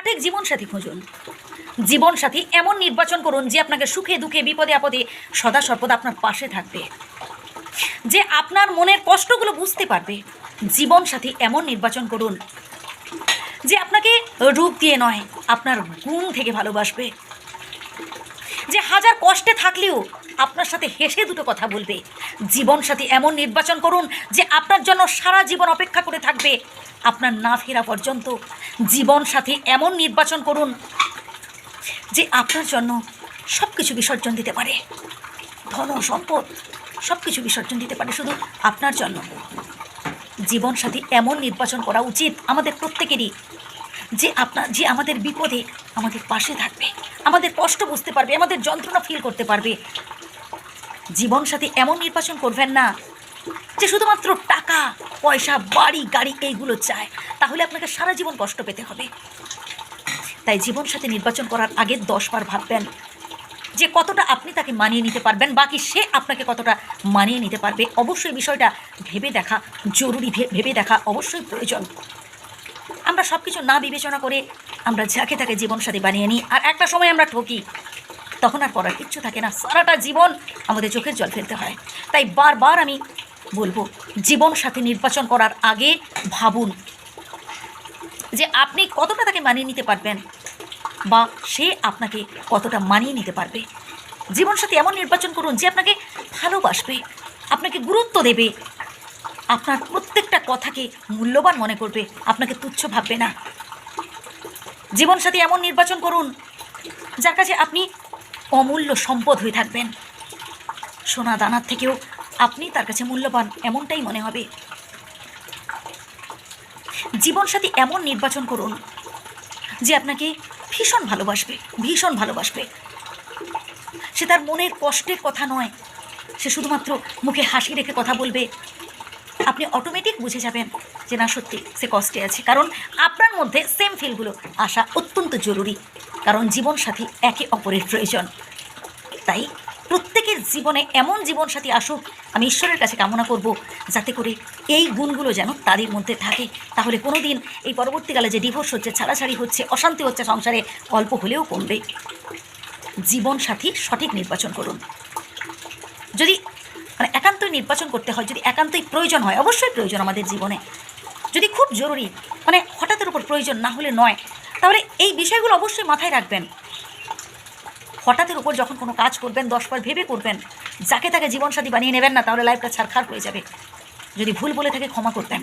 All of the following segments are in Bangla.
সঠিক জীবনসাথী খুঁজুন। জীবনসাথী এমন নির্বাচন করুন যে আপনাকে সুখে, দুঃখে, বিপদে, আপদে সদা সর্বদা আপনার পাশে থাকবে। যে আপনার মনের কষ্টগুলো বুঝতে পারবে, জীবনসাথী এমন নির্বাচন করুন যে আপনাকে রূপ দিয়ে নয়, আপনার গুণ থেকে ভালোবাসবে। যে হাজার কষ্টে থাকলেও আপনার সাথে হেসে দুটো কথা বলবে। জীবনসাথী এমন নির্বাচন করুন যে আপনার জন্য সারা জীবন অপেক্ষা করে থাকবে। আপনার না ফেরা পর্যন্ত জীবনসাথী এমন নির্বাচন করুন যে আপনার জন্য সব কিছু বিসর্জন দিতে পারে। ধন, সম্পদ সব কিছু বিসর্জন দিতে পারে শুধু আপনার জন্য। জীবনসাথী এমন নির্বাচন করা উচিত আমাদের প্রত্যেকেরই যে আপনার, যে আমাদের বিপদে আমাদের পাশে থাকবে, আমাদের কষ্ট বুঝতে পারবে, আমাদের যন্ত্রণা ফিল করতে পারবে। জীবনসাথী এমন নির্বাচন করবেন না যে শুধুমাত্র টাকা, পয়সা, বাড়ি, গাড়ি এইগুলো চায়। তাহলে আপনাকে সারা জীবন কষ্ট পেতে হবে। তাই জীবনসাথী নির্বাচন করার আগে দশবার ভাববেন যে কতটা আপনি তাকে মানিয়ে নিতে পারবেন, বাকি সে আপনাকে কতটা মানিয়ে নিতে পারবে। অবশ্যই বিষয়টা ভেবে দেখা জরুরি ভেবে দেখা অবশ্যই প্রয়োজন। আমরা সব কিছু না বিবেচনা করে আমরা যাকে তাকে জীবনসাথী বানিয়ে নিই। আর একটা সময় আমরা ঠকি। তখন আর করার কিচ্ছু থাকে না। সারাটা জীবন আমাদের চোখের জল ফেলতে হয়। তাই বারবার আমি বলব, জীবন সাথী নির্বাচন করার আগে ভাবুন যে আপনি কতটা তাকে মানিয়ে নিতে পারবেন বা সে আপনাকে কতটা মানিয়ে নিতে পারবে। জীবনসাথী এমন নির্বাচন করুন যে আপনাকে ভালোবাসবে, আপনাকে গুরুত্ব দেবে, আপনার প্রত্যেকটা কথাকে মূল্যবান মনে করবে, আপনাকে তুচ্ছ ভাববে না। জীবনসাথী এমন নির্বাচন করুন যার কাছে আপনি অমূল্য সম্পদ হয়ে থাকবেন। সোনা দানার থেকেও আপনি তার কাছে মূল্যবান এমনটাই মনে হবে। জীবনসাথী এমন নির্বাচন করুন, যে আপনাকে ভীষণ ভালোবাসবে ভীষণ ভালোবাসবে। সে তার মনের কষ্টের কথা নয়, সে শুধুমাত্র মুখে হাসি রেখে কথা বলবে। আপনি অটোমেটিক বুঝে যাবেন যে না, সত্যি সে কষ্টে আছে, কারণ আপনার মধ্যে সেম ফিলগুলো আসা অত্যন্ত জরুরি। কারণ জীবনসাথী একে অপরের প্রয়োজন। তাই প্রত্যেকের জীবনে এমন জীবনসাথী আসুক, আমি ঈশ্বরের কাছে কামনা করব, যাতে করে এই গুণগুলো যেন তাদের মধ্যে থাকে। তাহলে কোনো দিন এই পরবর্তীকালে যে ডিভোর্স হচ্ছে, ছাড়াছাড়ি হচ্ছে, অশান্তি হচ্ছে সংসারে অল্প হলেও কমবে। জীবনসাথী সঠিক নির্বাচন করুন। যদি মানে একান্তই নির্বাচন করতে হয়, যদি একান্তই প্রয়োজন হয়, অবশ্যই প্রয়োজন আমাদের জীবনে। যদি খুব জরুরি মানে হঠাৎের উপর প্রয়োজন না হলে নয় তাহলে এই বিষয়গুলো অবশ্যই মাথায় রাখবেন। হঠাৎের উপর যখন কোনো কাজ করবেন দশবার ভেবে করবেন, যাকে তাকে জীবনসাথী বানিয়ে নেবেন না, তাহলে লাইফটা ছাড়খাড় হয়ে যাবে। যদি ভুল বলে থাকে ক্ষমা করবেন।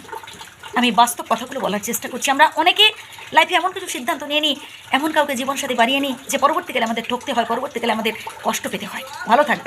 আমি বাস্তব কথাগুলো বলার চেষ্টা করছি। আমরা অনেকে লাইফে এমন কিছু সিদ্ধান্ত নিয়ে নিই, এমন কাউকে জীবনসাথী বানিয়ে নিই, যে পরবর্তীকালে আমাদের ঠকতে হয়, পরবর্তীকালে আমাদের কষ্ট পেতে হয়। ভালো থাকবেন।